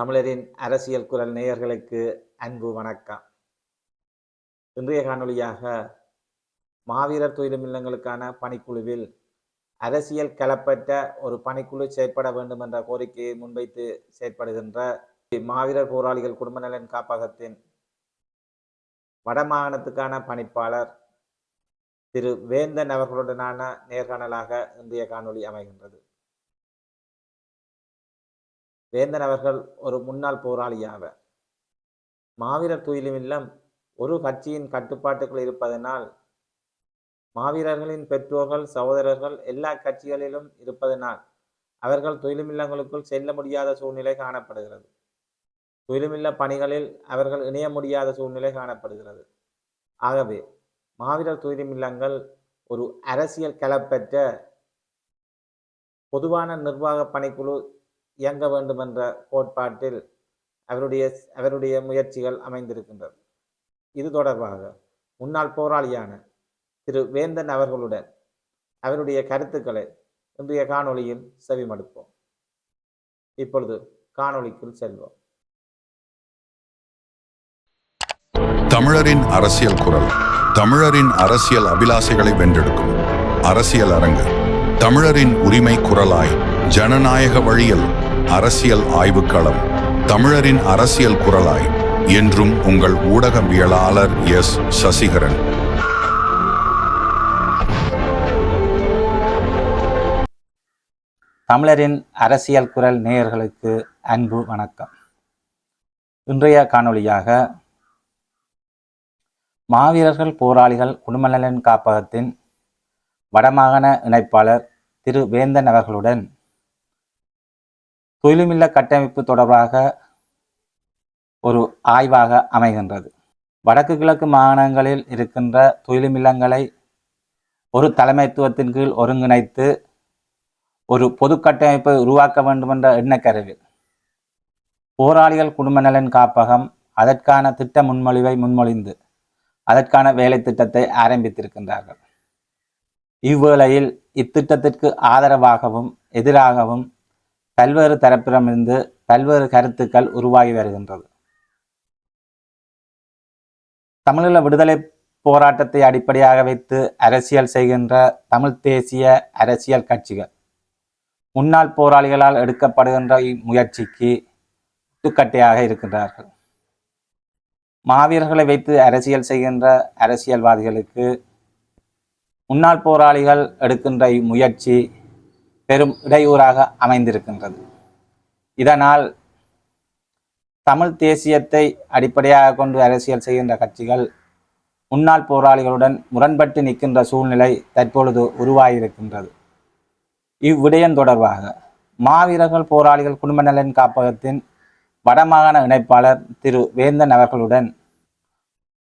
தமிழரின் அரசியல் குரல் நேயர்களுக்கு அன்பு வணக்கம். இன்றைய காணொளியாக மாவீரர் துயிலும் இல்லங்களுக்கான பணிக்குழுவில் அரசியல் களப்பற்ற ஒரு பணிக்குழு செயற்பட வேண்டும் என்ற கோரிக்கையை முன்வைத்து செயற்படுகின்ற மாவீரர் போராளிகள் குடும்ப நலன் காப்பகத்தின் வடமாகாணத்துக்கான பணிப்பாளர் திரு வேந்தன் அவர்களுடனான நேர்காணலாக இன்றைய காணொளி அமைகின்றது. வேந்தன் அவர்கள் ஒரு முன்னாள் போராளியாவர் மாவீரர் துயிலும் இல்லம் ஒரு கட்சியின் கட்டுப்பாட்டுக்குள் இருப்பதனால் மாவீரர்களின் பெற்றோர்கள் சகோதரர்கள் எல்லா கட்சிகளிலும் இருப்பதனால் அவர்கள் துயிலுமில்லங்களுக்குள் செல்ல முடியாத சூழ்நிலை காணப்படுகிறது. துயிலுமில்ல பணிகளில் அவர்கள் இணைய முடியாத சூழ்நிலை காணப்படுகிறது. ஆகவே மாவீரர் துயிலுமில்லங்கள் ஒரு அரசியல் களப்பெற்ற பொதுவான நிர்வாக பணிக்குழு இயங்க வேண்டும் என்ற கோட்பாட்டில் அவருடைய அவருடைய முயற்சிகள் அமைந்திருக்கின்றது இது தொடர்பாக முன்னாள் போராளியான திரு வேந்தன் அவர்களுடன் அவருடைய கருத்துக்களை இன்றைய காணொளியில் செவிமடுப்போம். இப்பொழுது காணொளிக்குள் செல்வோம். தமிழரின் அரசியல் குரல். தமிழரின் அரசியல் அபிலாசைகளை வென்றெடுக்கும் அரசியல் அரங்கு. தமிழரின் உரிமை குரலாய் ஜனநாயக வழியில் அரசியல் ஆய்வுக்களம். தமிழரின் அரசியல் குரலாய். என்றும் உங்கள் ஊடகவியலாளர் எஸ். சசிகரன். தமிழரின் அரசியல் குரல் நேயர்களுக்கு அன்பு வணக்கம். இன்றைய காணொளியாக மாவீரர்கள் போராளிகள் குடும்பநலன் காப்பகத்தின் வடமாகாண இணைப்பாளர் திரு. வேந்தன் அவர்களுடன் தொழிலுமில்ல கட்டமைப்பு தொடர்பாக ஒரு ஆய்வாக அமைகின்றது. வடக்கு கிழக்கு மாகாணங்களில் இருக்கின்ற தொழிலுமில்லங்களை ஒரு தலைமைத்துவத்தின் கீழ் ஒருங்கிணைத்து ஒரு பொது கட்டமைப்பை உருவாக்க வேண்டும் என்ற எண்ணக்கருவில் போராளிகள் குடும்ப நலன் காப்பகம் அதற்கான திட்ட முன்மொழிவை முன்மொழிந்து அதற்கான வேலை திட்டத்தை ஆரம்பித்திருக்கின்றார்கள். இவ்வேளையில் இத்திட்டத்திற்கு ஆதரவாகவும் எதிராகவும் பல்வேறு தரப்பிடமிருந்து பல்வேறு கருத்துக்கள் உருவாகி வருகின்றது. தமிழீழ விடுதலை போராட்டத்தை அடிப்படையாக வைத்து அரசியல் செய்கின்ற தமிழ் தேசிய அரசியல் கட்சிகள் முன்னாள் போராளிகளால் எடுக்கப்படுகின்ற இம்முயற்சிக்கு முட்டுக்கட்டையாக இருக்கின்றார்கள். மாவீரர்களை வைத்து அரசியல் செய்கின்ற அரசியல்வாதிகளுக்கு முன்னாள் போராளிகள் எடுக்கின்ற இம்முயற்சி பெரும் இடையூறாக அமைந்திருக்கின்றது. இதனால் தமிழ் தேசியத்தை அடிப்படையாக கொண்டு அரசியல் செய்கின்ற கட்சிகள் முன்னாள் போராளிகளுடன் முரண்பட்டு நிற்கின்ற சூழ்நிலை தற்பொழுது உருவாகியிருக்கின்றது. இவ்விடயம் தொடர்பாக மாவீரர்கள் போராளிகள் குடும்ப நலன் காப்பகத்தின் வடமாகாண இணைப்பாளர் திரு வேந்தன் அவர்களுடன்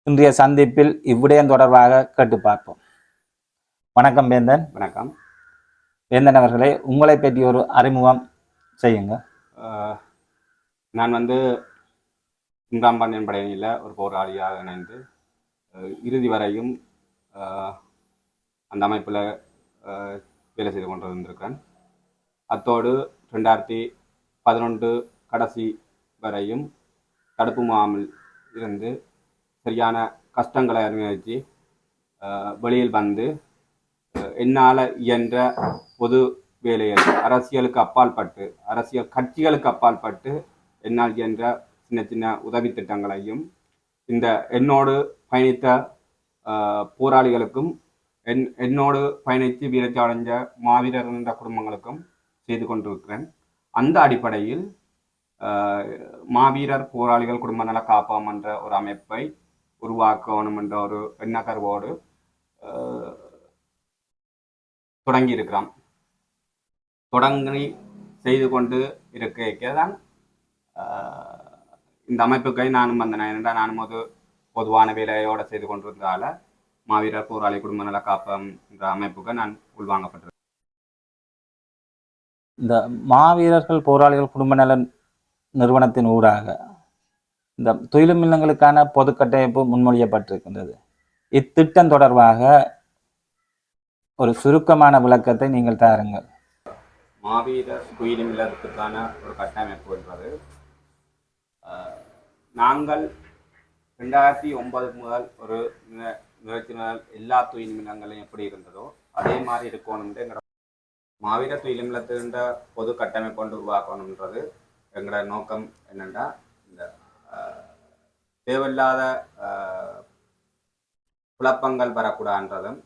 இன்றைய சந்திப்பில் இவ்விடயம் தொடர்பாக கேட்டு பார்ப்போம். வணக்கம் வேந்தன். வணக்கம். வேந்தன் அவர்களே உங்களை பற்றி ஒரு அறிமுகம் செய்யுங்க. நான் வந்து இம்ரான் பாண்டியன் படையணியில் ஒரு போராளியாக இணைந்து இறுதி வரையும் அந்த அமைப்பில் வேலை செய்து கொண்டு வந்திருக்கிறேன் அத்தோடு ரெண்டாயிரத்தி பதினொன்று கடைசி வரையும் தடுப்பு முகாமில் இருந்து சரியான கஷ்டங்களை அனுபவித்து வெளியில் வந்து என்னால் இயன்ற பொது வேலைகள். அரசியலுக்கு அப்பாற்பட்டு அரசியல் கட்சிகளுக்கு அப்பாற்பட்டு என்னால் என்ற சின்ன சின்ன உதவி திட்டங்களையும் இந்த என்னோடு பயணித்த போராளிகளுக்கும் என் என்னோடு பயணித்து வீரத்தை அடைஞ்ச மாவீரர் என்ற குடும்பங்களுக்கும் செய்து கொண்டிருக்கிறேன். அந்த அடிப்படையில் மாவீரர் போராளிகள் குடும்ப நல காப்பகம் என்ற ஒரு அமைப்பை உருவாக்கணும் என்ற ஒரு எண்ணக்கருவோடு தொடங்கி இருக்கிறான் தொடங்கி செய்து கொண்டு இருக்க தான் இந்த அமைப்புக்கை நானும் வந்தேன் ஏனென்றால் நானும் ஒரு பொதுவான வேலையோடு செய்து கொண்டிருந்தால மாவீரர் போராளி குடும்ப நல காப்பம் என்ற அமைப்புக்கு நான் உள்வாங்கப்பட்டிருக்கேன். இந்த மாவீரர்கள் போராளிகள் குடும்ப நல நிறுவனத்தின் ஊடாக இந்த தொழிலும் இல்லங்களுக்கான பொது கட்டமைப்பு முன்மொழியப்பட்டிருக்கின்றது. இத்திட்டம் தொடர்பாக ஒரு சுருக்கமான விளக்கத்தை நீங்கள் தாருங்கள். மாவீரர் துயிலும் ஒரு கட்டமைப்பு என்பது நாங்கள் ரெண்டாயிரத்தி ஒன்பது முதல் ஒரு நிற- எல்லா துயில் எப்படி இருந்ததோ அதே மாதிரி இருக்கணும்னு எங்களோட மாவீர துயில் பொது கட்டமைப்பு கொண்டு உருவாக்கணுன்றது எங்களோட நோக்கம் என்னென்னா இந்த தேவையில்லாத குழப்பங்கள் வரக்கூடாதுன்றதும்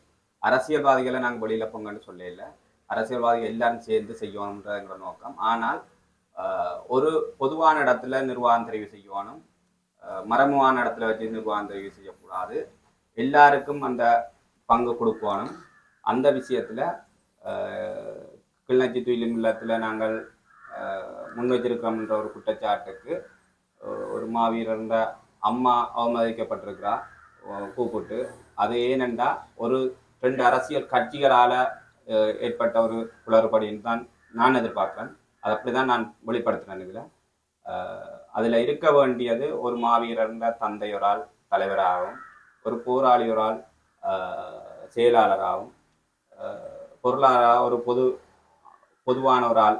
அரசியல்வாதிகளை நாங்கள் வெளியில் போங்கன்னு சொல்லல. அரசியல்வாதிகள் எல்லாரும் சேர்ந்து செய்யணுன்றது நோக்கம். ஆனால் ஒரு பொதுவான இடத்துல நிர்வாகம் தெரிவு செய்யணும். மரமுவான இடத்துல வச்சு நிர்வாகம் தெரிவு செய்யக்கூடாது. எல்லாருக்கும் அந்த பங்கு கொடுக்கணும். அந்த விஷயத்தில் கிளிநொச்சி துயிலும் இல்லத்தில் நாங்கள் முன் வச்சிருக்கிறோம்ன்ற ஒரு குற்றச்சாட்டுக்கு ஒரு மாவீரர்ந்த அம்மா அவமதிக்கப்பட்டிருக்கிறா கூப்பிட்டு. அது ஏனென்றால் ஒரு ரெண்டு அரசியல் கட்சிகளால் ஏற்பட்ட ஒரு குளறுபடின்னு தான் நான் எதிர்பார்க்குறேன். அது அப்படி தான் நான் வெளிப்படுத்துகிறேன் இதில். அதில் இருக்க வேண்டியது ஒரு மாவீரர்ந்த தந்தையொரால் தலைவராகவும் ஒரு போராளியொரால் செயலாளராகவும் பொருளாதார ஒரு பொது பொதுவான ஒரு ஆள்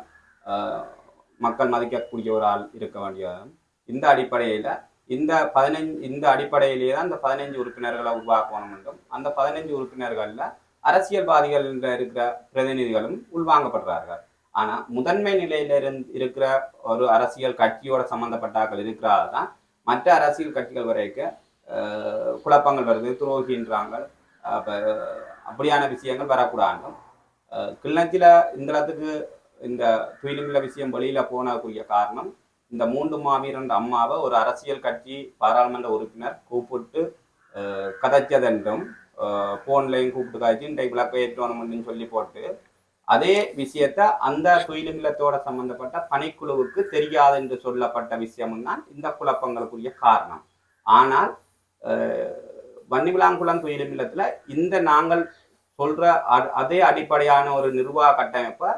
மக்கள் மதிக்கக்கூடிய ஒரு ஆள் இருக்க வேண்டியதும் இந்த அடிப்படையில் இந்த பதினைஞ்சு இந்த அடிப்படையிலேயே தான் இந்த பதினைஞ்சு உறுப்பினர்களை உருவாக்கணும் என்றும் அந்த பதினைஞ்சு உறுப்பினர்களில் அரசியல்வாதிகள் இருக்கிற பிரதிநிதிகளும் உள்வாங்கப்படுறார்கள். ஆனால் முதன்மை நிலையில இருந்து இருக்கிற ஒரு அரசியல் கட்சியோட சம்பந்தப்பட்டாக்கள் இருக்கிறாங்க தான் மற்ற அரசியல் கட்சிகள் வரைக்கும் குழப்பங்கள் வருது துரோகின்றாங்க அப்படியான விஷயங்கள் வரக்கூடாது கிள்ளத்தில் இந்த இடத்துக்கு இந்த துயிலுமில்ல விஷயம் வெளியில போனதுக்குரிய காரணம் இந்த மூன்று மாவீரன் அம்மாவை ஒரு அரசியல் கட்சி பாராளுமன்ற உறுப்பினர் கூப்பிட்டு கதைச்சதென்றும் ஃபோன்லையும் கூப்பிட்டு காய்ச்சி இன்றைக்கு விளக்க ஏற்றணும்னு சொல்லி போட்டு அதே விஷயத்த அந்த துயிலுமில்லத்தோட சம்பந்தப்பட்ட பணிக்குழுவுக்கு தெரியாது என்று சொல்லப்பட்ட விஷயமும் தான் இந்த குழப்பங்களுக்குரிய காரணம். ஆனால் அஹ், வன்னிவிளாங்குளம் துயிலுமில்லத்துல இந்த நாங்கள் சொல்ற அ- அதே அடிப்படையான ஒரு நிர்வாக கட்டமைப்பை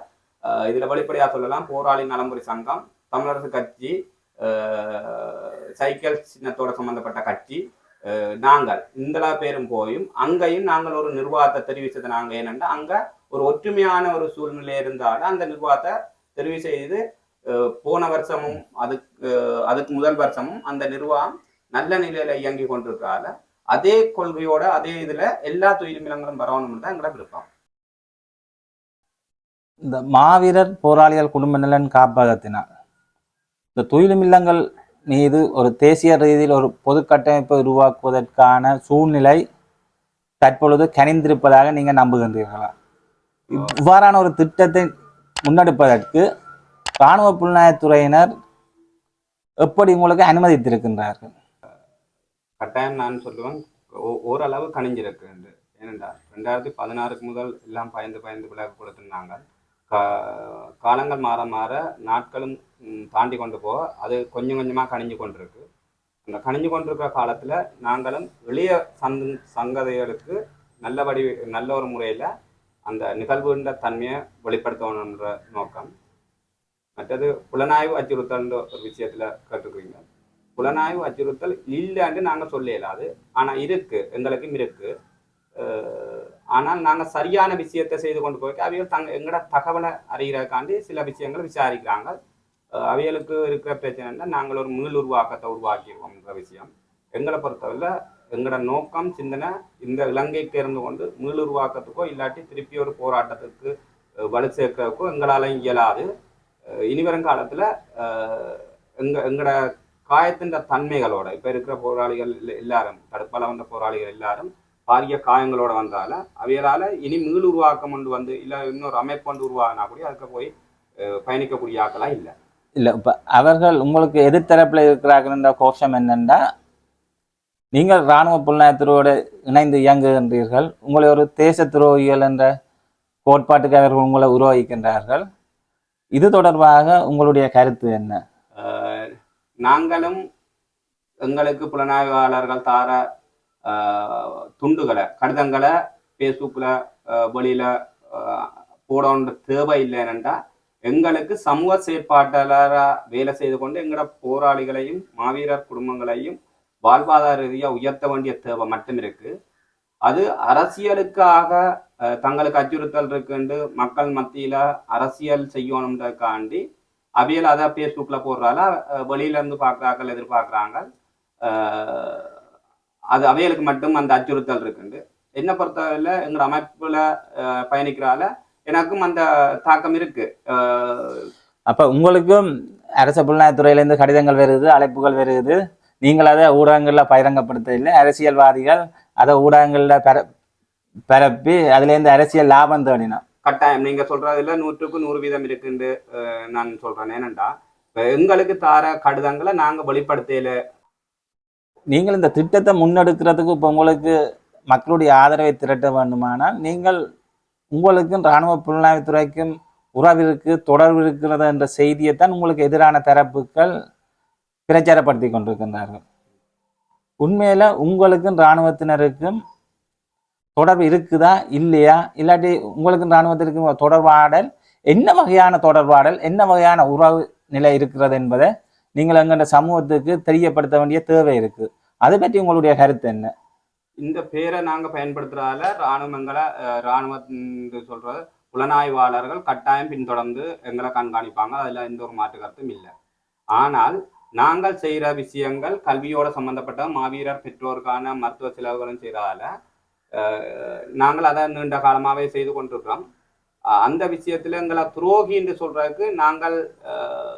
இதில் வெளிப்படையாக சொல்லலாம் போராளி நலம்புரி சங்கம் தமிழரசு கட்சி அஹ், சைக்கிள் சின்னத்தோட சம்பந்தப்பட்ட கட்சி அஹ், நாங்கள் இந்தலா பேரும் போயும் அங்கேயும் நாங்கள் ஒரு நிர்வாகத்தை தெரிவிச்சது நாங்கள். ஏனென்றா அங்க ஒரு ஒற்றுமையான ஒரு சூழ்நிலை இருந்தாலும் அந்த நிர்வாகத்தை தெரிவு செய்து போன வருஷமும் அதுக்கு அஹ், அதுக்கு முதல் வருஷமும் அந்த நிர்வாகம் நல்ல நிலையில இயங்கி கொண்டிருக்கிறால அதே கொள்கையோட அதே இதுல எல்லா துயிலுமிலங்களும் வரணும்னு தான் எங்களை விருப்பம். இந்த மாவீரர் போராளிகள் குடும்ப நலன் காப்பகத்தினால் இந்த துயிலும் இல்லங்கள் மீது ஒரு தேசிய ரீதியில் ஒரு பொது கட்டமைப்பை உருவாக்குவதற்கான சூழ்நிலை தற்பொழுது கனிந்திருப்பதாக நீங்கள் நம்புகின்றீர்களா? இவ்வாறான ஒரு திட்டத்தை முன்னெடுப்பதற்கு இராணுவ புலனாய்வுத்துறையினர் எப்படி உங்களுக்கு அனுமதித்திருக்கின்றார்கள்? கட்டாயம் நான் சொல்லுவேன் ஓரளவு கணிஞ்சிருக்கு என்று ஏனென்றால் ரெண்டாயிரத்தி பதினாறுக்கு முதல் எல்லாம் பயந்து பயந்து விலகு கொடுத்திருந்தாங்க. கா காலங்கள் மாற மாற நாட்களும் தாண்டி கொண்டு போக அது கொஞ்சம் கொஞ்சமாக கணிஞ்சு கொண்டிருக்கு. அந்த கணிஞ்சு கொண்டிருக்கிற காலத்தில் நாங்களும் எளிய சந்த சங்கதிகளுக்கு நல்லபடி நல்ல ஒரு முறையில் அந்த நிகழ்வுன்ற தன்மையை வெளிப்படுத்தணுன்ற நோக்கம். மற்றது புலனாய்வு அச்சுறுத்தல்ன்ற ஒரு விஷயத்தில் கேட்டுக்கிறீங்க. புலனாய்வு அச்சுறுத்தல் இல்லைன்னு நாங்கள் சொல்லலாது ஆனால் இருக்குது எங்களுக்கும் இருக்கு. ஆனால் நாங்கள் சரியான விஷயத்தை செய்து கொண்டு போய் அவைகள் தங்க எங்களோட தகவலை அறிகிறதுக்காண்டி சில விஷயங்களை விசாரிக்கிறாங்க. அவைகளுக்கு இருக்கிற பிரச்சனைனா நாங்கள் ஒரு மீள் உருவாக்கத்தை உருவாக்கிடுவோம்ன்ற விஷயம். எங்களை பொறுத்தவரை எங்களோட நோக்கம் சிந்தனை இந்த இலங்கைக்கு இருந்து கொண்டு மீள் உருவாக்கத்துக்கோ இல்லாட்டி திருப்பி ஒரு போராட்டத்துக்கு வலு சேர்க்கிறதுக்கோ எங்களால் இயலாது. இனிவருங்காலத்தில் இனி எங்க எங்களோட காயத்தின் தன்மைகளோட இப்போ இருக்கிற போராளிகள் எல்லாரும் தடுப்பால வந்த போராளிகள் எல்லாரும் பாரிய காயங்களோட வந்தால அவைகளால இனி மீள் உருவாக்கம் கொண்டு வந்து இல்லை இன்னொரு அமைப்பு கொண்டு உருவாகினா கூட அதுக்கு போய் பயணிக்கக்கூடிய ஆக்களா இல்லை. இல்லை இப்போ அவர்கள் உங்களுக்கு எதிர்த்தரப்பில் இருக்கிறார்கள் என்ற கோஷம் என்னென்னா நீங்கள் இராணுவ புலனாய்வுத்துறையோடு இணைந்து இயங்குகின்றீர்கள் உங்களை ஒரு தேச துரோகிகள் என்ற கோட்பாட்டுக்கு அவர்கள் உங்களை உருவாகிக்கின்றார்கள். இது தொடர்பாக உங்களுடைய கருத்து என்ன? நாங்களும் எங்களுக்கு புலனாய்வாளர்கள் தார துண்டுகளை கடிதங்களை ஃபேஸ்புக்கில் வெளியில் போடணுன்ற தேவை இல்லைன்னா எங்களுக்கு சமூக செயற்பாட்டாளராக வேலை செய்து கொண்டு எங்களோட போராளிகளையும் மாவீரர் குடும்பங்களையும் வாழ்வாதார ரீதியாக உயர்த்த வேண்டிய தேவை மட்டும் இருக்கு. அது அரசியலுக்காக தங்களுக்கு அச்சுறுத்தல் இருக்குண்டு மக்கள் மத்தியில் அரசியல் செய்யணுன்றதுக்காண்டி அவியல் அதை ஃபேஸ்புக்கில் போடுறால வெளியிலேருந்து வெளியில இருந்து பார்க்குறாக்கள் எதிர்பார்க்குறாங்க. ஆஹ், அது அவைகளுக்கு மட்டும் அந்த அச்சுறுத்தல் இருக்குண்டு. என்னை பொறுத்தவரையில் எங்களோட அமைப்புல பயணிக்கிறால எனக்கும் அந்த தாக்கம் இருக்கு. அப்ப உங்களுக்கும் அரச புலனாய்த்துறையிலேருந்து கடிதங்கள் வருது அழைப்புகள் வருது. நீங்கள் அதை ஊடகங்களில் பகிரங்கப்படுத்த இல்லை அரசியல்வாதிகள் அதை ஊடகங்களில் பெற பரப்பி அதுலேருந்து அரசியல் லாபம் தேடினோம் கட்டாயம். நீங்க சொல்றதுல நூற்றுக்கு நூறு வீதம் இருக்குன்னு நான் சொல்றேன். ஏனண்டா இப்ப எங்களுக்கு தார கடிதங்களை நாங்க வெளிப்படுத்தையில நீங்கள் இந்த திட்டத்தை முன்னெடுக்கிறதுக்கு இப்போ உங்களுக்கு மக்களுடைய ஆதரவை திரட்ட வேண்டுமானால் நீங்கள் உங்களுக்கும் இராணுவ புலனாய்வுத்துறைக்கும் உறவிற்கு தொடர்பு இருக்கிறது என்ற செய்தியைத்தான் உங்களுக்கு எதிரான தரப்புகள் பிரச்சாரப்படுத்தி கொண்டிருக்கின்றார்கள். உண்மையில் உங்களுக்கும் இராணுவத்தினருக்கும் தொடர்பு இருக்குதா இல்லையா? இல்லாட்டி உங்களுக்கும் இராணுவத்திற்கும் தொடர்பாடல் என்ன வகையான தொடர்பாடல் என்ன வகையான உறவு நிலை இருக்கிறது என்பதை நீங்கள் எங்கள்ட சமூகத்துக்கு தெரியப்படுத்த வேண்டிய தேவை இருக்கு. அதை பற்றி உங்களுடைய கருத்து என்ன? இந்த பேரை நாங்க பயன்படுத்துறதால இராணுவங்களை அஹ், சொல்றது புலனாய்வாளர்கள் கட்டாயம் பின்தொடர்ந்து எங்களை கண்காணிப்பாங்க. அதுல எந்த ஒரு மாற்று கருத்தும் இல்லை. ஆனால் நாங்கள் செய்யற விஷயங்கள் கல்வியோட சம்பந்தப்பட்ட மாவீரர் பெற்றோருக்கான மருத்துவ செலவுகளும் செய்கிறதால அஹ், நாங்கள் அதை நீண்ட காலமாவே செய்து கொண்டிருக்கிறோம். அந்த விஷயத்துல எங்களை துரோகி என்று சொல்றதுக்கு நாங்கள் அஹ்,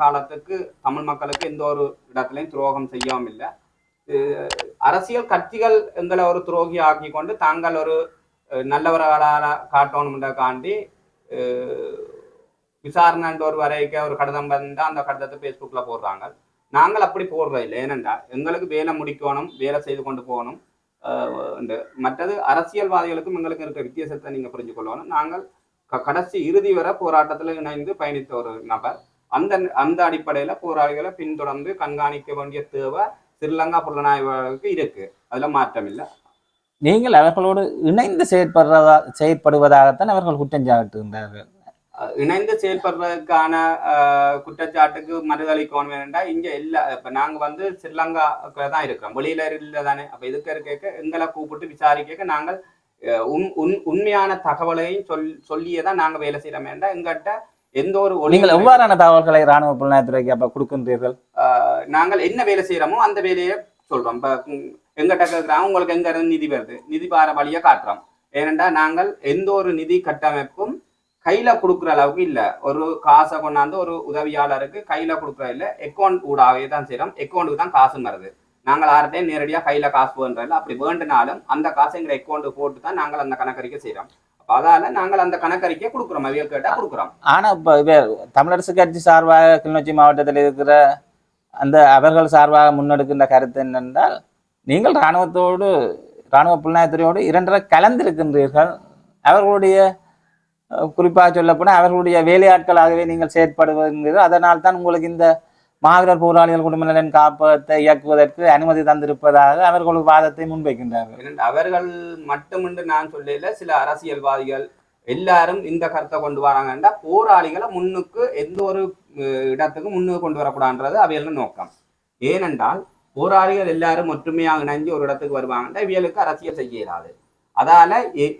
காலத்துக்கு தமிழ் மக்களுக்கு எந்த ஒரு இடத்துலையும் துரோகம் செய்யவும் இல்லை. அரசியல் கட்சிகள் எங்களை ஒரு துரோகி ஆக்கி கொண்டு தாங்கள் ஒரு அஹ், நல்லவர்களால காட்டணும்ன்றக்காண்டி காண்டி விசாரணைன்ற ஒரு வரைக்கும் ஒரு கடிதம் வந்தால் அந்த கடிதத்தை ஃபேஸ்புக்கில் போடுறாங்க. நாங்கள் அப்படி போடுறது இல்லை. ஏனென்றா எங்களுக்கு வேலை முடிக்கணும் வேலை செய்து கொண்டு போகணும். மற்றது அரசியல்வாதிகளுக்கும் எங்களுக்கு இருக்கிற வித்தியாசத்தை நீங்கள் புரிஞ்சு கொள்ளணும் நாங்கள் கடைசி இறுதி வரை போராட்டத்தில் இணைந்து பயணித்த ஒரு நபர். அந்த அந்த அடிப்படையில போராளிகளை பின்தொடர்ந்து கண்காணிக்க வேண்டிய தேவை ஸ்ரீலங்கா புலனாய்வாளருக்கு இருக்கு. அதுல மாற்றம் இல்லை. நீங்கள் அவர்களோடு இணைந்து செயற்படுறதா செயற்படுவதாகத்தான் அவர்கள் குற்றம் சாட்டுகின்றார்கள் இணைந்து செயல்படுறதுக்கான குற்றச்சாட்டுக்கு மறுதளிக்கணும் வேண்டா இங்க இல்ல இப்ப நாங்க வந்து ஸ்ரீலங்காக்குள்ள தான் இருக்கிறோம். வெளியில இல்ல தானே அப்ப இதுக்கு இருக்க எங்களை கூப்பிட்டு விசாரிக்க நாங்கள் உண் உண் உண்மையான தகவலையும் சொல் சொல்லியே தான் நாங்க வேலை செய்யறோம் வேண்டாம் எங்கிட்ட எந்த ஒரு நீங்கள் எவ்வாறான தகவல்களை ராணுவ புலனாய்த்துறைக்கு அப்ப கொடுக்கின்றீர்கள்? நாங்கள் என்ன வேலை செய்யறோமோ அந்த வேலையை சொல்றோம். இப்ப எங்கிட்ட கேட்குறாங்க உங்களுக்கு எங்க இருந்து நிதி வருது? நிதி பார வழியை காட்டுறோம். ஏனென்றா நாங்கள் எந்த ஒரு நிதி கட்டமைப்பும் கையில கொடுக்குற அளவுக்கு இல்ல. ஒரு காசை கொண்டாந்து ஒரு உதவியாளருக்கு கையில கொடுக்குற இல்ல. அக்கௌண்ட் ஊடாகவே தான் செய்யறோம் அக்கௌண்ட்டுக்கு தான் காசும் வருது. நாங்கள் யார்கிட்டையும் நேரடியாக கையில் காசு வேண்டதில்ல அப்படி வேண்டுனாலும் அந்த காசை எங்களை அக்கௌண்ட்டு போட்டு தான் நாங்கள் அந்த கணக்கறிக்கை செய்கிறோம் அதால நாங்கள் அந்த கணக்கறிக்கை கொடுக்குறோம் அவியல் கொடுக்குறோம். ஆனால் இப்போ தமிழரசு கட்சி சார்பாக கிளிநொச்சி மாவட்டத்தில் இருக்கிற அந்த அவர்கள் சார்பாக முன்னெடுக்கின்ற கருத்து என்னென்றால் நீங்கள் இராணுவத்தோடு இராணுவ புலனாய்த்துறையோடு இரண்டரை கலந்திருக்கின்றீர்கள். அவர்களுடைய குறிப்பாக சொல்லப்போனால் அவர்களுடைய வேலையாட்களாகவே நீங்கள் செயற்படுவீர்கள். அதனால் தான் உங்களுக்கு இந்த மாவீரர் போராளிகள் குடும்ப நலன் காப்பகத்தை இயக்குவதற்கு அனுமதி தந்திருப்பதாக அவர்கள் ஒரு வாதத்தை முன்வைக்கின்றார்கள். ஏனென்றால் அவர்கள் மட்டுமின்றி நான் சொல்லல சில அரசியல்வாதிகள் எல்லாரும் இந்த கருத்தை கொண்டு வராங்கன்னா போராளிகளை முன்னுக்கு எந்த ஒரு இடத்துக்கு முன்னுக்கு கொண்டு வரக்கூடாதுன்றது அவைகளின் நோக்கம். ஏனென்றால் போராளிகள் எல்லாரும் ஒற்றுமையாக இணைஞ்சு ஒரு இடத்துக்கு வருவாங்கன்னா இவியலுக்கு அரசியல் செய்ய இயலாது. அதால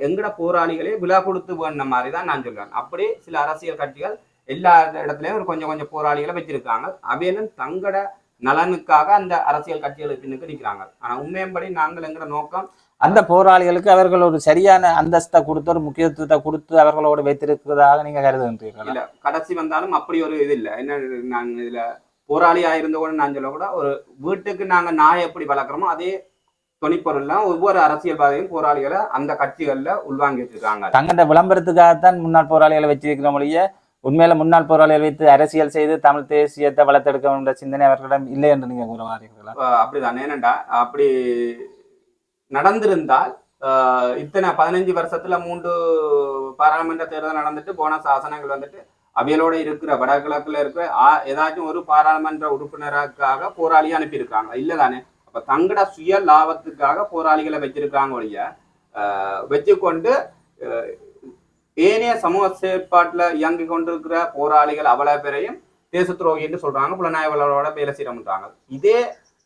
எங்கட போராளிகளே விழா கொடுத்து வேணுன மாதிரி தான் நான் சொல்றேன். அப்படி சில அரசியல் கட்சிகள் எல்லா இடத்துலயும் ஒரு கொஞ்சம் கொஞ்சம் போராளிகளை வச்சிருக்காங்க. அவையிலும் தங்கட நலனுக்காக அந்த அரசியல் கட்சிகளுக்கு பின்னுக்கு நிற்கிறாங்க ஆனா உண்மையன்படி நாங்கள் எங்கட நோக்கம் அந்த போராளிகளுக்கு அவர்கள் ஒரு சரியான அந்தஸ்தை கொடுத்து ஒரு முக்கியத்துவத்தை கொடுத்து அவர்களோடு வைத்திருக்கிறதாக நீங்க கருதுகின்றீர்கள்? இல்ல கடைசி வந்தாலும் அப்படி ஒரு இது இல்ல. என்ன நான் இதுல போராளியா இருந்த கூட நான் சொல்ல கூட ஒரு வீட்டுக்கு நாங்க நாயை எப்படி வளர்க்குறோமோ அதே துணிப்பொருள்லாம் ஒவ்வொரு அரசியல்வாதியும் போராளிகளை அந்த கட்சிகள்ல உள்வாங்கி வச்சிருக்காங்க தங்கண்ட விளம்பரத்துக்காகத்தான் முன்னாள் போராளிகளை வச்சிருக்கிற மொழிய உண்மையில முன்னாள் போராளிகள் வைத்து அரசியல் செய்து தமிழ் தேசியத்தை வளர்த்தெடுக்க வேண்டிய சிந்தனை அவர்களிடம் இல்லை என்று நீங்க கூற வாரீர்களா அப்படிதான். ஏனண்டா அப்படி நடந்திருந்தால் இத்தனை பதினஞ்சு வருஷத்துல மூன்று பாராளுமன்ற தேர்தல் நடந்துட்டு போன சாசனங்கள் வந்துட்டு அவையலோட இருக்கிற வடகிழக்குல இருக்கிற ஏதாச்சும் ஒரு பாராளுமன்ற உறுப்பினருக்காக போராளியை அனுப்பியிருக்காங்க இல்லதானே. அப்ப தங்கட சுய லாபத்துக்காக போராளிகளை வச்சிருக்காங்க ஒழிய வச்சுக்கொண்டு ஏனைய சமூக செயற்பாட்டில் இயங்கி கொண்டிருக்கிற போராளிகள் அவ்வளவு பேரையும் தேச துரோகி என்று சொல்றாங்க. புலனாய்வாளரோட வேலை செய்யறாங்க இதே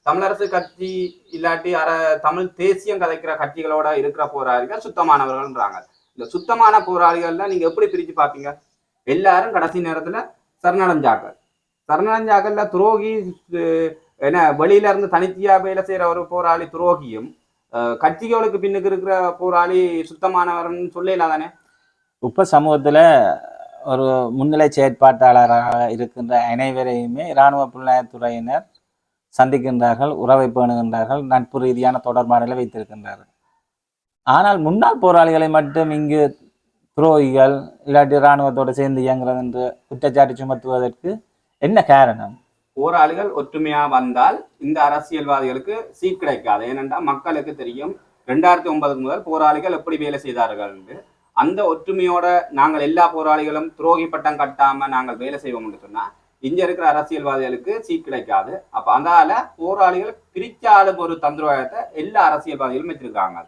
தமிழரசு கட்சி இல்லாட்டி அர தமிழ் தேசியம் கதைக்கிற கட்சிகளோட இருக்கிற போராளிகள் சுத்தமானவர்கள்ன்றாங்க. இந்த சுத்தமான போராளிகள்ல நீங்க எப்படி பிரிச்சு பார்ப்பீங்க எல்லாரும் கடைசி நேரத்துல சரணடைஞ்சாக்கள் சரணடைஞ்சாக்கள்ல துரோகி என்ன வெளியில இருந்து தனித்தியா வேலை செய்யற ஒரு போராளி துரோகியும் கட்சிகளுக்கு பின்னுக்கு இருக்கிற போராளி சுத்தமானவர்னு சொல்லலாம் தானே இப்போ சமூகத்தில் ஒரு முன்னிலை செயற்பாட்டாளராக இருக்கின்ற அனைவரையுமே இராணுவ புலனாய்வுத்துறையினர் சந்திக்கின்றார்கள் உறவை பேணுகின்றார்கள் நட்பு ரீதியான தொடர்பாடலை வைத்திருக்கின்றார்கள். ஆனால் முன்னாள் போராளிகளை மட்டும் இங்கு துரோகிகள் இல்லாட்டி இராணுவத்தோடு சேர்ந்து இயங்குறது என்று குற்றச்சாட்டு சுமத்துவதற்கு என்ன காரணம்? போராளிகள் ஒற்றுமையா வந்தால் இந்த அரசியல்வாதிகளுக்கு சீட் கிடைக்காது. ஏனென்றால் மக்களுக்கு தெரியும் ரெண்டாயிரத்தி ஒன்பதுக்கு முதல் போராளிகள் எப்படி வேலை செய்தார்கள் என்று. அந்த ஒற்றுமையோட நாங்கள் எல்லா போராளிகளும் துரோகி பட்டம் கட்டாம நாங்கள் வேலை செய்வோம்னு சொன்னா இங்க இருக்கிற அரசியல்வாதிகளுக்கு சீட் கிடைக்காது. அப்ப அதனால போராளிகள் பிரிச்சாலும் ஒரு தந்திரவாதத்தை எல்லா அரசியல்வாதிகளும் வச்சிருக்காங்க.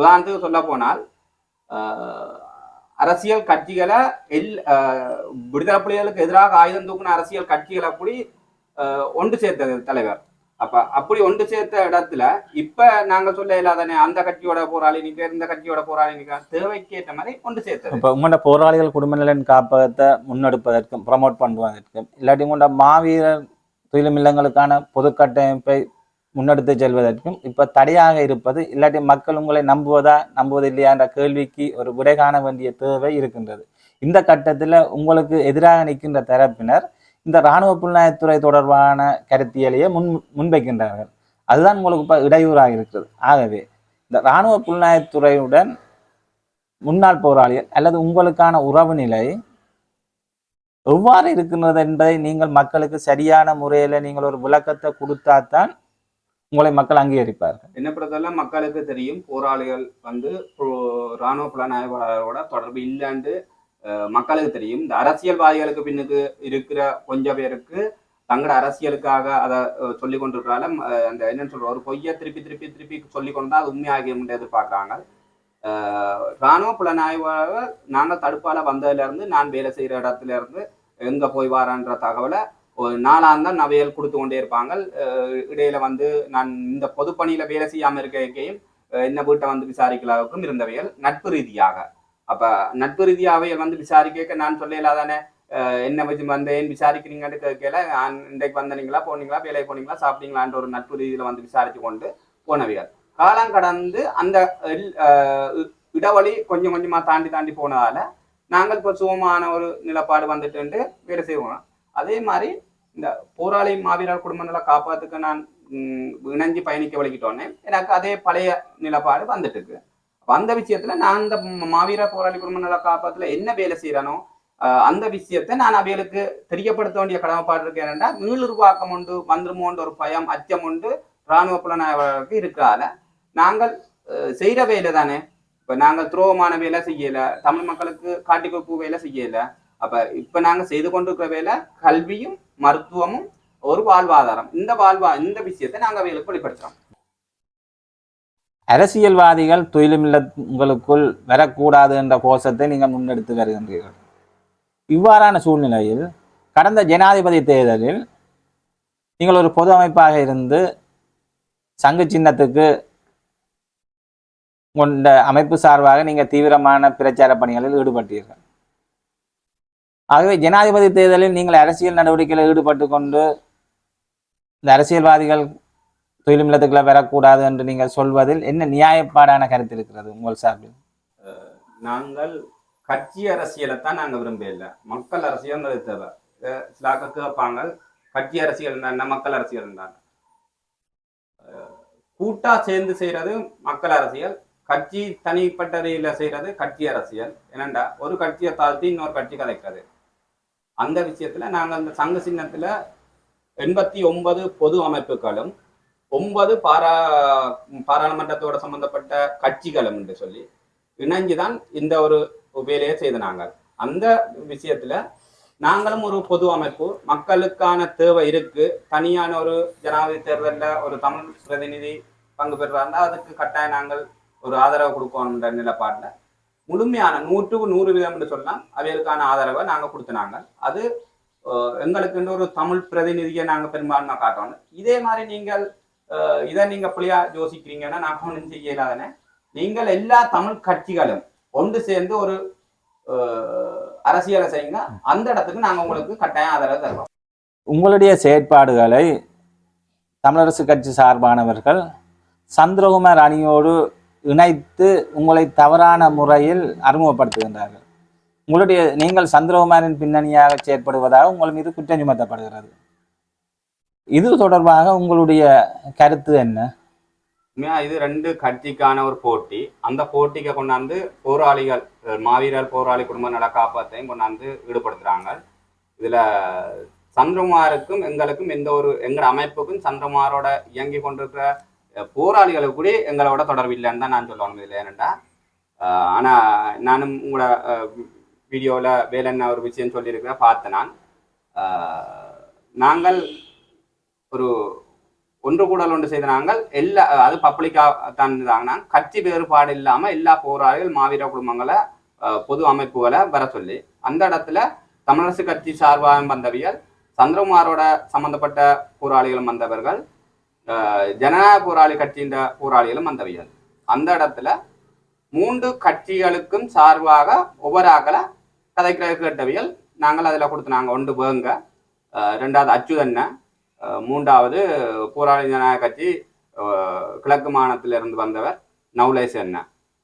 உதாரணத்துக்கு சொல்ல போனால் அரசியல் கட்சிகளை எல் விடுதலை புலிகளுக்கு எதிராக ஆயுதம் தூக்குன அரசியல் கட்சிகளை கூடி ஒன்று சேர்த்தது தலைவர். அப்ப அப்படி ஒன்று சேர்த்த இடத்துல இப்ப நாங்க சொல்ல இல்லாதானே அந்த கட்சியோட போராளி நிக்க இந்த கட்சியோட போராளி நிக்க தேவைக்கு ஏற்ற மாதிரி ஒன்று சேர்த்தது. இப்ப உங்களோட போராளிகள் குடும்ப நலன் காப்பகத்தை முன்னெடுப்பதற்கும் ப்ரமோட் பண்ணுவதற்கும் இல்லாட்டி உங்களோட மாவீரர் தொழிலும் இல்லங்களுக்கான பொது கட்டமைப்பை முன்னெடுத்து செல்வதற்கும் இப்போ தடையாக இருப்பது இல்லாட்டி மக்கள் உங்களை நம்புவதா நம்புவது இல்லையா என்ற கேள்விக்கு ஒரு விடை காண வேண்டிய தேவை இருக்கின்றது. இந்த கட்டத்தில் உங்களுக்கு எதிராக நிற்கின்ற தரப்பினர் இந்த இராணுவ புலனாய்வுத்துறை தொடர்பான கருத்தியலையே முன் முன்வைக்கின்றார்கள். அதுதான் உங்களுக்கு இப்போ இடையூறாக இருக்கிறது. ஆகவே இந்த இராணுவ புலனாய்வுத்துறையுடன் முன்னாள் போராளிகள் அல்லது உங்களுக்கான உறவு நிலை எவ்வாறு இருக்கின்றது என்பதை நீங்கள் மக்களுக்கு சரியான முறையில் நீங்கள் ஒரு விளக்கத்தை கொடுத்தாதான் உங்களை மக்கள் அங்கீகரிப்பார்கள். என்ன பொறுத்தவரை மக்களுக்கு தெரியும் போராளிகள் வந்து இராணுவ புலனாய்வாளரோட தொடர்பு இல்லைன்னு மக்களுக்கு தெரியும். இந்த அரசியல்வாதிகளுக்கு பின்னுக்கு இருக்கிற கொஞ்ச பேருக்கு தங்களோட அரசியலுக்காக அதை சொல்லி கொண்டிருக்கிறால அந்த என்னன்னு சொல்ற ஒரு பொய்யை திருப்பி திருப்பி திருப்பி சொல்லி கொண்டா அது உண்மையாகிய எதிர்பார்க்குறாங்க. ராணுவ புலனாய்வாக நாங்கள் தடுப்பால வந்ததுல இருந்து நான் வேலை செய்யற இடத்துல இருந்து எங்க போய் வாரான்ற தகவலை ஒரு நாளாந்தான் நவையல் கொடுத்து கொண்டே இருப்பாங்க. இடையில வந்து நான் இந்த பொதுப்பணியில வேலை செய்யாம இருக்கையும் என்ன வீட்டை வந்து விசாரிக்கலாவுக்கும் இருந்தவையல் நட்பு ரீதியாக. அப்ப நட்பு ரீதியாக வந்து விசாரிக்க நான் சொல்லலாதானே என்ன வச்சு வந்தேன் விசாரிக்கிறீங்கன்னு கேட்கல. நான் இன்றைக்கு வந்தனீங்களா போனீங்களா வேலைக்கு போனீங்களா சாப்பிட்டீங்களான்ற ஒரு நட்பு ரீதியில வந்து விசாரிச்சு கொண்டு போனவையல் காலம் கடந்து அந்த இடவழி கொஞ்சம் கொஞ்சமா தாண்டி தாண்டி போனதால நாங்கள் இப்போ சுகமான ஒரு நிலப்பாடு வந்துட்டு வேலை செய்வோம் அதே மாதிரி இந்த போராளி மாவீரர் குடும்பங்களை காப்பாத்துக்கு நான் இணைஞ்சு பயணிக்க வலிக்கிட்டோன்னே எனக்கு அதே பழைய நிலப்பாடு வந்துட்டு இருக்கு அந்த விஷயத்துல நான் அந்த மாவீர போராளி போராளி குடும்பங்களை காப்பாத்துல என்ன வேலை செய்யறனோ அந்த விஷயத்தை நான் அவைகளுக்கு தெரியப்படுத்த வேண்டிய கடமைப்பாடு இருக்கு. மீளுருவாக்கம் உண்டு வந்துருமோன்ற ஒரு பயம் அச்சம் உண்டு இராணுவ புலனாய்வாளருக்கு இருக்கிறால. நாங்கள் செய்கிற வேலை தானே. இப்போ நாங்கள் துரோகமான வேலை செய்யலை தமிழ் மக்களுக்கு காட்டி கொடுப்பு வேலை செய்யலை. அப்போ இப்போ நாங்கள் செய்து கொண்டிருக்கிற வேலை கல்வியும் மருத்துவமும் ஒரு வாழ்வாதாரம். இந்த வாழ்வா இந்த விஷயத்தை நாங்கள் அவைகளுக்கு வெளிப்படுத்துறோம். அரசியல்வாதிகள் துயிலுமில்லங்களுக்குள் வரக்கூடாது என்ற கோஷத்தை நீங்கள் முன்னெடுத்து வருகின்றீர்கள். இவ்வாறான சூழ்நிலையில் கடந்த ஜனாதிபதி தேர்தலில் நீங்கள் ஒரு பொது அமைப்பாக இருந்து சங்கு சின்னத்துக்கு கொண்ட அமைப்பு சார்பாக நீங்கள் தீவிரமான பிரச்சார பணிகளில் ஈடுபட்டீர்கள். ஆகவே ஜனாதிபதி தேர்தலில் நீங்கள் அரசியல் நடவடிக்கைகளில் ஈடுபட்டு கொண்டு இந்த அரசியல்வாதிகள் தொழில்மில்லத்துக்குள்ள வரக்கூடாது என்று நீங்கள் சொல்வதில் என்ன நியாயப்பாடான கருத்து இருக்கிறது உங்கள் சார்பில்? நாங்கள் கட்சி அரசியலை தான் நாங்க விரும்பல மக்கள் அரசியல் தேவை. சிலாக்க கேட்பாங்க கட்சி அரசியல் என்ன மக்கள் அரசியல் தான் கூட்டா சேர்ந்து செய்யறது மக்கள் அரசியல் கட்சி தனிப்பட்ட ரீதியில செய்யறது கட்சி அரசியல். என்னண்டா ஒரு கட்சியை தாழ்த்தி இன்னொரு கட்சி கதைக்கிறது. அந்த விஷயத்துல நாங்க அந்த சங்க சின்னத்துல எண்பத்தி ஒன்பது பொது அமைப்புகளும் ஒன்பது பாரா பாராளுமன்றத்தோட சம்பந்தப்பட்ட கட்சிகளும் என்று சொல்லி இணைஞ்சுதான் இந்த ஒரு வேலையை செய்த நாங்கள் அந்த விஷயத்துல நாங்களும் ஒரு பொது அமைப்பு மக்களுக்கான தேவை இருக்கு. தனியான ஒரு ஜனாதிபதி தேர்தலில் ஒரு தமிழ் பிரதிநிதி பங்கு பெறுறாருந்தா அதுக்கு கட்டாயம் நாங்கள் ஒரு ஆதரவு கொடுக்கணுன்ற நிலைப்பாட்டில் முழுமையான நூற்றுக்கு நூறு வீதம் என்று சொல்லலாம் அவைகளுக்கான ஆதரவை நாங்கள் கொடுத்தினாங்க. அது அஹ், எங்களுக்குன்னு ஒரு தமிழ் பிரதிநிதியை நாங்கள் பெரும்பான்மை காட்டணும். இதே மாதிரி நீங்கள் இதை நீங்க புள்ளியா யோசிக்கிறீங்கன்னா நான் ஒன்றும் செய்யலாதானே நீங்கள் எல்லா தமிழ் கட்சிகளும் ஒன்று சேர்ந்து ஒரு அரசியலை செய்யுங்க. அந்த இடத்துக்கு நாங்க உங்களுக்கு கட்டாயம் ஆதரவு தருவோம். உங்களுடைய செயற்பாடுகளை தமிழரசு கட்சி சார்பானவர்கள் சந்திரகுமார் அணியோடு இணைத்து உங்களை தவறான முறையில் அறிமுகப்படுத்துகின்றார்கள். உங்களுடைய நீங்கள் சந்திரகுமாரின் பின்னணியாக செயற்படுவதாக உங்கள் மீது குற்றம் சுமத்தப்படுகிறது. இது தொடர்பாக உங்களுடைய கருத்து என்ன? உண்மையா இது ரெண்டு கட்சிக்கான ஒரு போட்டி. அந்த போட்டிக்கு கொண்டாந்து போராளிகள் மாவீரர் போராளி குடும்ப நல காப்பாத்தையும் கொண்டாந்து ஈடுபடுத்துறாங்க. இதுல சந்திரகுமாருக்கும் எங்களுக்கும் எந்த ஒரு எங்களோட அமைப்புக்கும் சந்திரகுமாரோட இயங்கி கொண்டிருக்கிற போராளிகளுக்கு கூட எங்களோட தொடர்பு இல்லைன்னு தான் நான் சொல்லணும் இதில் ஏனண்டா ஆனால் ஆனா நானும் உங்களோட வீடியோவில் வேலண்ணா ஒரு விஷயம் சொல்லியிருக்கிறேன் பார்த்தேன் நான். நாங்கள் ஒரு ஒன்று கூடல் ஒன்று செய்த நாங்கள் எல்லா அது பப்ளிக்காக தான் இருந்தாங்கன்னா கட்சி வேறுபாடு இல்லாமல் எல்லா போராளிகள் மாவீர குடும்பங்களை பொது அமைப்புகளை வர சொல்லி அந்த இடத்துல தமிழரசு கட்சி சார்பாக வந்தவியல் சந்திரகுமாரோட சம்பந்தப்பட்ட போராளிகளும் வந்தவர்கள் ஜனநாயக போராளி கட்சியின் போராளிகளும் வந்தவியல் அந்த இடத்துல மூன்று கட்சிகளுக்கும் சார்பாக ஒவ்வொரு ஆக்களை கதைக்கிற கேட்டவியல் நாங்கள் அதில் கொடுத்தனாங்க ஒன்று வேங்க. ரெண்டாவது அச்சுதண்ண மூன்றாவது போராளி ஜனநாயக கட்சி கிழக்கு மாநிலத்திலிருந்து வந்தவர் நவுலேஸ் என்ன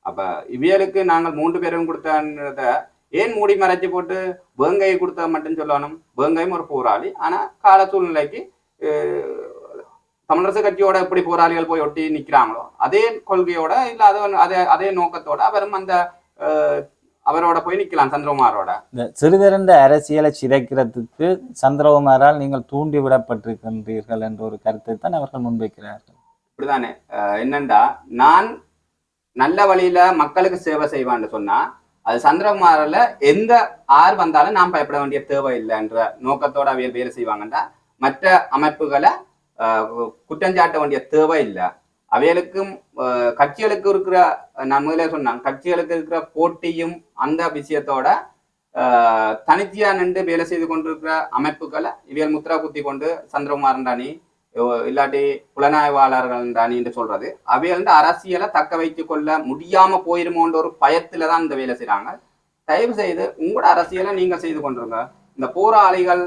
அப்போ இவியலுக்கு நாங்கள் மூன்று பேரும் கொடுத்தன்றத ஏன் மூடி மறைச்சி போட்டு வேங்கையை கொடுத்தா மட்டும் சொல்லணும்? வேங்கையும் ஒரு போராளி. ஆனால் கால சூழ்நிலைக்கு தமிழரசு கட்சியோட எப்படி போராளிகள் போய் ஒட்டி நிற்கிறாங்களோ அதே கொள்கையோட இல்லை அது அதே அதே நோக்கத்தோட அவரும் அந்த அவரோட போய் நிக்கலாம் சந்திரகுமாரோட. இந்த சிறிதரண்ட அரசியலை சிதைக்கிறதுக்கு சந்திரகுமாரால் நீங்கள் தூண்டி விடப்பட்டிருக்கின்றீர்கள் என்ற ஒரு கருத்தை தான் அவர்கள் முன்வைக்கிறார்கள். இப்படிதானே. என்னண்டா நான் நல்ல வழியில மக்களுக்கு சேவை செய்வான்னு சொன்னா அது சந்திரகுமாரில் எந்த ஆர் வந்தாலும் நாம் பயப்பட வேண்டிய தேவை இல்லைன்ற நோக்கத்தோட அவியல் வேலை செய்வாங்கண்டா. மற்ற அமைப்புகளை குற்றஞ்சாட்ட வேண்டிய தேவை இல்லை. அவைகளுக்கும் கட்சிகளுக்கு இருக்கிற நான் முதலே சொன்னேன் கட்சிகளுக்கு இருக்கிற போட்டியும் அந்த விஷயத்தோட தனித்தியா நின்று வேலை செய்து கொண்டிருக்கிற அமைப்புகளை இவியல் முத்திரா குத்தி கொண்டு சந்திரகுமாரன் இல்லாட்டி புலனாய்வாளர்கள் ராணி என்று சொல்றது. அவைகள் வந்து அரசியலை தக்க வைத்து கொள்ள முடியாம போயிருமோன்ற ஒரு பயத்துல தான் இந்த வேலை செய்றாங்க. தயவு செய்து உங்களோட அரசியலை நீங்க செய்து கொண்டிருங்க. இந்த போராளிகள்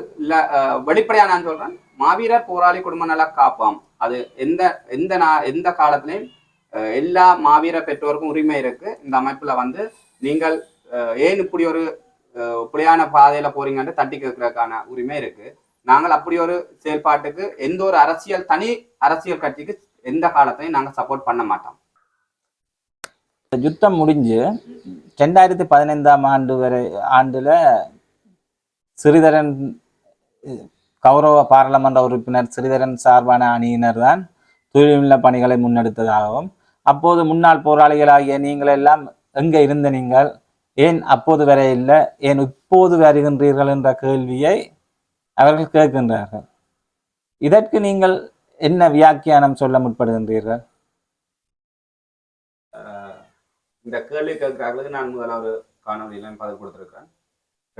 அஹ், வெளிப்படையா நான் சொல்றேன் மாவீரர் போராளி குடும்ப நல காப்பாம். அது எந்த எந்த நா- எந்த காலத்திலையும் அஹ், எல்லா மாவீர பெற்றோருக்கும் உரிமை இருக்கு. இந்த அமைப்புல வந்து நீங்கள் அஹ், ஏன் இப்படி ஒரு அஹ், இப்படியான பாதையில போறீங்கன்னு தட்டி கேட்கறதுக்கான உரிமை இருக்கு. நாங்கள் அப்படி ஒரு செயல்பாட்டுக்கு எந்த ஒரு அரசியல் தனி அரசியல் கட்சிக்கு எந்த காலத்தையும் நாங்க சப்போர்ட் பண்ண மாட்டோம். இந்த யுத்தம் முடிஞ்சு ரெண்டாயிரத்தி பதினைந்தாம் ஆண்டு வரை ஆண்டுல சிறிதரன் கௌரவ பாராளுமன்ற உறுப்பினர் ஸ்ரீதரன் சார்பான அணியினர் தான் தொழில்நுட்ப பணிகளை முன்னெடுத்ததாகவும் அப்போது முன்னாள் போராளிகளாகிய நீங்கள் எல்லாம் எங்க இருந்த நீங்கள்? ஏன் அப்போது வரை இல்லை? ஏன் இப்போது வருகின்றீர்கள் என்ற கேள்வியை அவர்கள் கேட்கின்றார்கள். இதற்கு நீங்கள் என்ன வியாக்கியானம் சொல்ல முற்படுகின்றீர்கள்? இந்த கேள்வி கேட்கறதுக்கு நான் முதல்ல ஒரு காணொலியில பதில் கொடுத்துருக்கேன்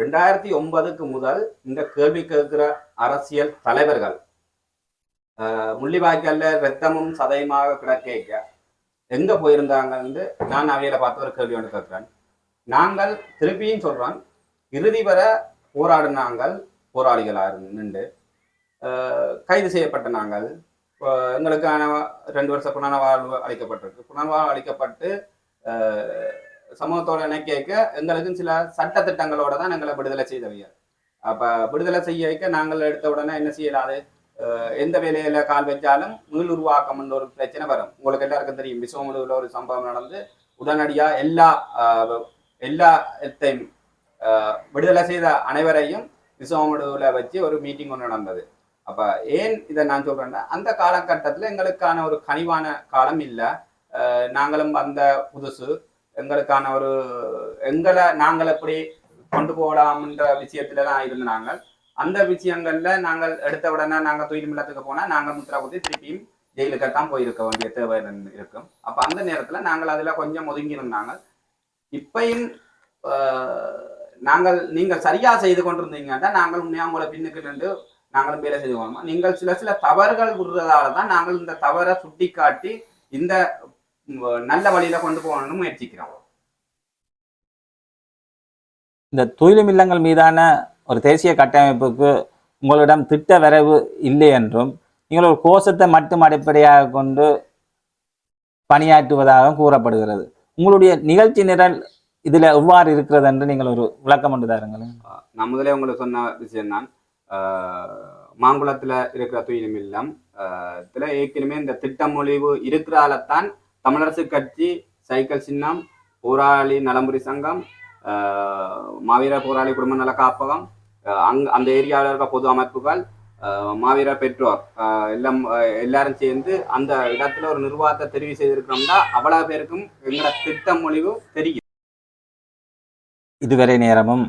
ரெண்டாயிரத்தி ஒன்பதுக்கு முதல் இந்த கேள்வி கேட்கிற அரசியல் தலைவர்கள் முள்ளிவாய்க்கல்ல ரத்தமும் சதையுமாக கிடக்க எங்க போயிருந்தாங்கன்னு நான் அவையில பார்த்து ஒரு கேள்வி ஒன்று கேட்கிறேன். நாங்கள் திருப்பியும் சொல்றோம் இறுதி வர போராடினாங்கள் போராளிகளாக நின்று கைது செய்யப்பட்ட நாங்கள் எங்களுக்கான ரெண்டு வருஷ புனர்வாழ்வு அளிக்கப்பட்டிருக்கு. புனர்வாழ்வு அளிக்கப்பட்டு சமூகத்தோட இணைக்க எங்களுக்கும் சில சட்ட திட்டங்களோட தான் எங்களை விடுதலை செய்தவைய. அப்ப விடுதலை செய்ய வைக்க நாங்கள் எடுத்த உடனே என்ன செய்யலாது? எந்த வேலையில கால் வச்சாலும் மீள் உருவாக்கம் ஒரு பிரச்சனை வரும். உங்களுக்கு எல்லாருக்கும் தெரியும். விஸ்வமுழுவில் ஒரு சம்பவம் நடந்து உடனடியா எல்லா எல்லாத்தையும் விடுதலை செய்த அனைவரையும் விஸ்வமுழுவில் வச்சு ஒரு மீட்டிங் ஒன்று நடந்தது. அப்ப ஏன் இதை நான் சொல்றேன்னா அந்த காலகட்டத்தில் எங்களுக்கான ஒரு கனிவான காலம் இல்லை. நாங்களும் வந்த புதுசு எங்களுக்கான ஒரு எங்களை நாங்கள் எப்படி கொண்டு போகலாம்ன்ற விஷயத்துல தான் இருந்தாங்க அந்த விஷயங்கள்ல நாங்கள் எடுத்த உடனே நாங்க தொழில் இல்லத்துக்கு போனா நாங்க முத்திரா குத்தி திருப்பியும் ஜெயிலுக்கு தான் போயிருக்க வேண்டிய தேவை இருக்கும். அப்ப அந்த நேரத்துல நாங்கள் அதுல கொஞ்சம் ஒதுங்கி இருந்தாங்க. இப்பையும் ஆஹ், நாங்கள் நீங்கள் சரியா செய்து கொண்டிருந்தீங்கன்னா நாங்கள் உண்மையாக உங்களை பின்னுக்கு நின்று நாங்களும் வேலை செய்து கொள்வோம்? நீங்கள் சில சில தவறுகள் விடுறதால தான் நாங்கள் இந்த தவறை சுட்டிக்காட்டி இந்த நல்ல வழியில கொண்டு போகணும்னு முயற்சிக்கிறோம். இந்த தூய்மை இல்லங்கள் மீதான ஒரு தேசிய கட்டமைப்புக்கு உங்களிடம் திட்ட வரைவு இல்லை என்றும் நீங்கள் ஒரு கோஷத்தை மட்டும் அடிப்படையாக கொண்டு பணியாற்றுவதாக கூறப்படுகிறது. உங்களுடைய நிகழ்ச்சி நிரல் இதில் எவ்வாறு இருக்கிறது என்று நீங்கள் ஒரு விளக்கம் ஒன்று தாருங்களேன் நான் முதலே உங்களுக்கு சொன்ன விஷயம் தான். மாங்குளத்தில் இருக்கிற துயிலும் இல்லம் இதுல ஏற்கனவே இந்த திட்டமொழிவு இருக்கிறாலத்தான் தமிழரசு கட்சி சைக்கிள் சின்னம் போராளி நலம்புரி சங்கம் ஆஹ் மாவீர போராளி குடும்ப நல காப்பகம் அங் அந்த ஏரியாவில் இருக்க பொது அமைப்புகள் மாவீர பெற்றோர் ஆஹ் எல்லாம் எல்லாரும் சேர்ந்து அந்த இடத்துல ஒரு நிர்வாகத்தை தெரிவு செய்திருக்கிறோம்னா அவ்வளவு பேருக்கும் எங்களோட திட்டமொழிவு தெரியும். இதுவரை நேரமும்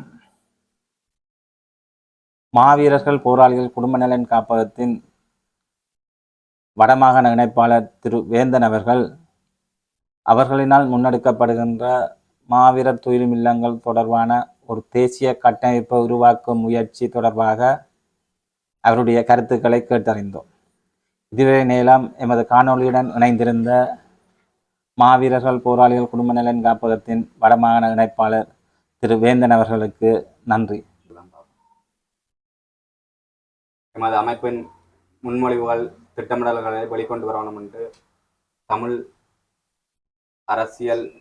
மாவீரர்கள் போராளிகள் குடும்ப நலன் காப்பகத்தின் வடமாகாண இணைப்பாளர் திரு வேந்தன் அவர்கள் அவர்களினால் முன்னெடுக்கப்படுகின்ற மாவீரர் துயிலும் இல்லங்கள் தொடர்பான ஒரு தேசிய கட்டமைப்பை உருவாக்கும் முயற்சி தொடர்பாக அவருடைய கருத்துக்களை கேட்டறிந்தோம். இதுவே நேரம் எமது காணொளியுடன் இணைந்திருந்த மாவீரர்கள் போராளிகள் குடும்ப நலன் காப்பகத்தின் வடமாகாண இணைப்பாளர் திரு வேந்தன் அவர்களுக்கு நன்றி. எமது அமைப்பின் முன்மொழிவுகள் திட்டமிடல்களை வெளிக்கொண்டு வரணும் என்று தமிழ் அரசியல்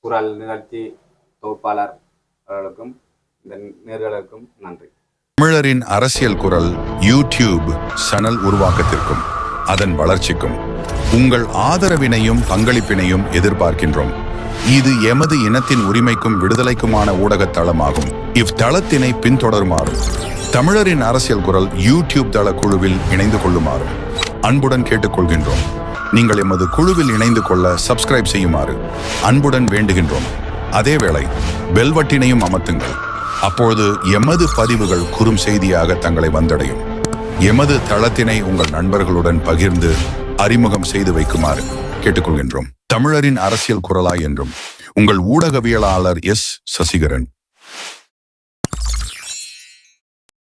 குரல் நிகழ்ச்சி தொகுப்பாளர் அவர்களுக்கும் இந்த நேர்களுக்கும் நன்றி. தமிழரின் அரசியல் குரல் யூடியூப் சேனல் உருவாக்கத்திற்கும் அதன் வளர்ச்சிக்கும் உங்கள் ஆதரவினையும் பங்களிப்பினையும் எதிர்பார்க்கின்றோம். இது எமது இனத்தின் உரிமைக்கும் விடுதலைக்குமான ஊடகத் தளமாகும். இவ்தளத்தினை பின்தொடருமாறும் தமிழரின் அரசியல் குரல் யூடியூப் தள குழுவில் இணைந்து கொள்ளுமாறும் அன்புடன் கேட்டுக்கொள்கின்றோம். நீங்கள் எமது குழுவில் இணைந்து கொள்ள சப்ஸ்கிரைப் செய்யுமாறு அன்புடன் வேண்டுகின்றோம். அதேவேளை பெல்வட்டினையும் அமர்த்துங்கள். அப்பொழுது எமது பதிவுகள் குறும் செய்தியாக தங்களை வந்தடையும். எமது தளத்தினை உங்கள் நண்பர்களுடன் பகிர்ந்து அறிமுகம் செய்து வைக்குமாறு கேட்டுக்கொள்கின்றோம். தமிழரின் அரசியல் குரலாய் என்றும் உங்கள் ஊடகவியலாளர் எஸ். சசிகரன்